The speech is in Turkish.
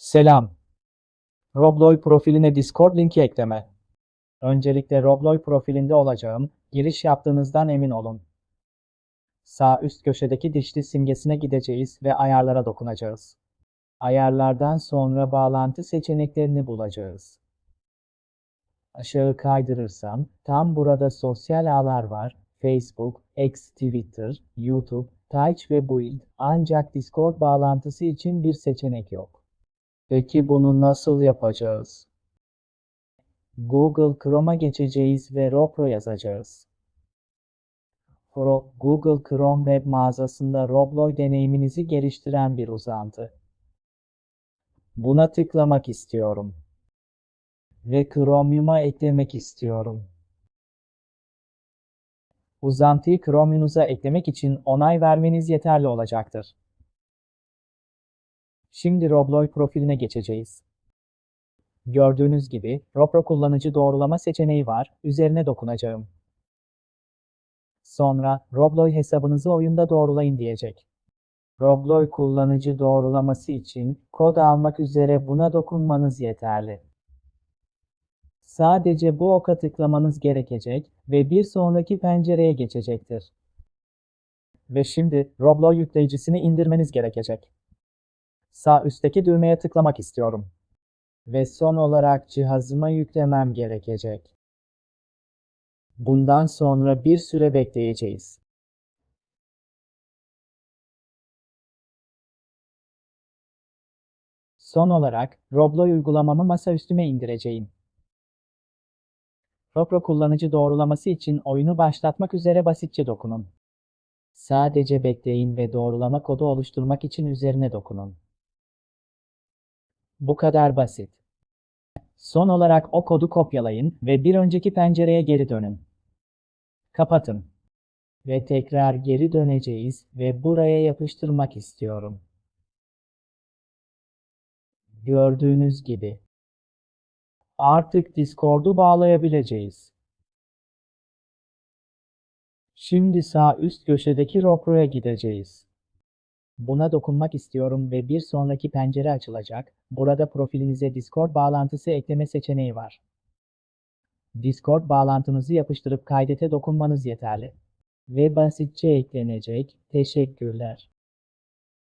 Selam. Robloy profiline Discord linki ekleme. Öncelikle Robloy profilinde olacağım. Giriş yaptığınızdan emin olun. Sağ üst köşedeki dişli simgesine gideceğiz ve ayarlara dokunacağız. Ayarlardan sonra bağlantı seçeneklerini bulacağız. Aşağı kaydırırsam tam burada sosyal ağlar var. Facebook, X, Twitter, YouTube, Twitch ve Build. Ancak Discord bağlantısı için bir seçenek yok. Peki bunu nasıl yapacağız? Google Chrome'a geçeceğiz ve Roblo yazacağız. Google Chrome web mağazasında Roblox deneyiminizi geliştiren bir uzantı. Buna tıklamak istiyorum. Ve Chromium'a eklemek istiyorum. Uzantıyı Chromium'uza eklemek için onay vermeniz yeterli olacaktır. Şimdi Roblox profiline geçeceğiz. Gördüğünüz gibi Roblox kullanıcı doğrulama seçeneği var. Üzerine dokunacağım. Sonra Roblox hesabınızı oyunda doğrulayın diyecek. Roblox kullanıcı doğrulaması için kod almak üzere buna dokunmanız yeterli. Sadece bu oka tıklamanız gerekecek ve bir sonraki pencereye geçecektir. Ve şimdi Roblox yükleyicisini indirmeniz gerekecek. Sağ üstteki düğmeye tıklamak istiyorum. Ve son olarak cihazıma yüklemem gerekecek. Bundan sonra bir süre bekleyeceğiz. Son olarak Roblox uygulamamı masaüstüme indireceğim. Roblox kullanıcı doğrulaması için oyunu başlatmak üzere basitçe dokunun. Sadece bekleyin ve doğrulama kodu oluşturmak için üzerine dokunun. Bu kadar basit. Son olarak o kodu kopyalayın ve bir önceki pencereye geri dönün. Kapatın. Ve tekrar geri döneceğiz ve buraya yapıştırmak istiyorum. Gördüğünüz gibi. Artık Discord'u bağlayabileceğiz. Şimdi sağ üst köşedeki Roblox'a gideceğiz. Buna dokunmak istiyorum ve bir sonraki pencere açılacak. Burada profilinize Discord bağlantısı ekleme seçeneği var. Discord bağlantınızı yapıştırıp kaydete dokunmanız yeterli. Ve basitçe eklenecek. Teşekkürler.